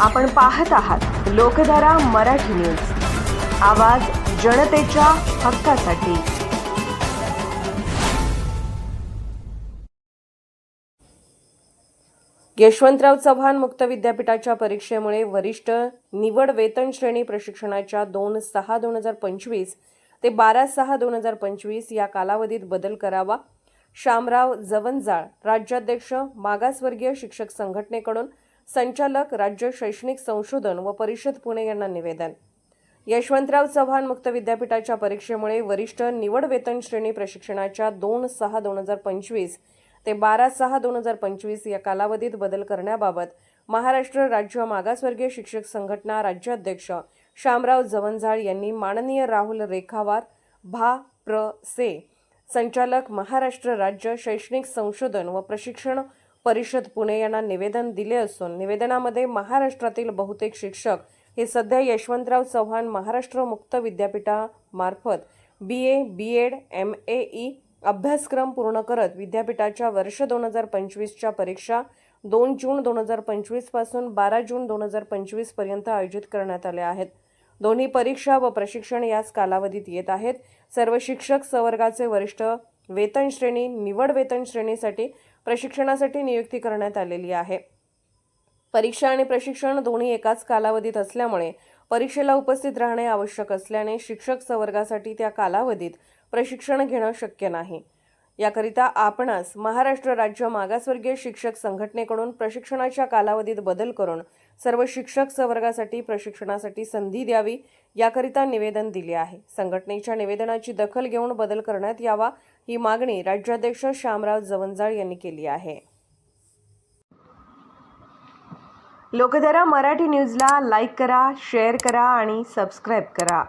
आपण पाहत आहात लोकधारा मराठी न्यूज. आवाज जनतेच्या हक्कासाठी. यशवंतराव चव्हाण मुक्त विद्यापीठाच्या परीक्षेमुळे वरिष्ठ निवड वेतन श्रेणी प्रशिक्षणाच्या दोन सहा दोन हजार पंचवीस ते बारा सहा दोन हजार पंचवीस या कालावधीत बदल करावा. शामराव जवंजाळ राज्याध्यक्ष मागासवर्गीय शिक्षक संघटनेकडून संचालक राज्य शैक्षणिक संशोधन व परिषद पुणे यांना निवेदन. यशवंतराव चव्हाण मुक्त विद्यापीठाच्या परीक्षेमुळे वरिष्ठ निवड वेतन श्रेणी प्रशिक्षणाच्या दोन सहा दोन हजार पंचवीस ते बारा सहा दोन हजार पंचवीस या कालावधीत बदल करण्याबाबत महाराष्ट्र राज्य मागासवर्गीय शिक्षक संघटना राज्याध्यक्ष शामराव जवंजाळ यांनी माननीय राहुल रेखावार भा. प्र. से संचालक महाराष्ट्र राज्य शैक्षणिक संशोधन व प्रशिक्षण परिषद पुणे यांना निवेदन दिले असून निवेदनामध्ये महाराष्ट्रातील बहुतेक शिक्षक हे सध्या यशवंतराव चव्हाण महाराष्ट्र मुक्त विद्यापीठामार्फत B A B Ed M A E अभ्यासक्रम पूर्ण करत विद्यापीठाच्या वर्ष दोन हजार पंचवीसच्या परीक्षा दोन जून दोन हजार पंचवीसपासून बारा जून दोन हजार पंचवीसपर्यंत आयोजित करण्यात आल्या आहेत. दोन्ही परीक्षा व प्रशिक्षण याच कालावधीत येत आहेत. सर्व शिक्षक संवर्गाचे वरिष्ठ वेतन श्रेणी निवड वेतन श्रेणीसाठी प्रशिक्षणासाठी नियुक्ती करण्यात आलेली आहे. परीक्षा आणि प्रशिक्षण दोन्ही एकाच कालावधीत असल्यामुळे परीक्षेला उपस्थित राहणे आवश्यक असल्याने शिक्षक संवर्गासाठी त्या कालावधीत प्रशिक्षण घेणं शक्य नाही. याकरिता आपणास महाराष्ट्र राज्य मागासवर्गीय शिक्षक संघटनेकडून प्रशिक्षणाच्या कालावधीत बदल करून सर्व शिक्षक संवर्गासाठी प्रशिक्षणासाठी संधी द्यावी याकरिता निवेदन दिले आहे. संघटनेच्या निवेदनाची दखल घेऊन बदल करण्यात यावा ही मागणी राज्याध्यक्ष श्यामराव जवंजाळ यांनी केली आहे. लोकधारा मराठी न्यूजला लाईक करा शेअर करा आणि सबस्क्राईब करा.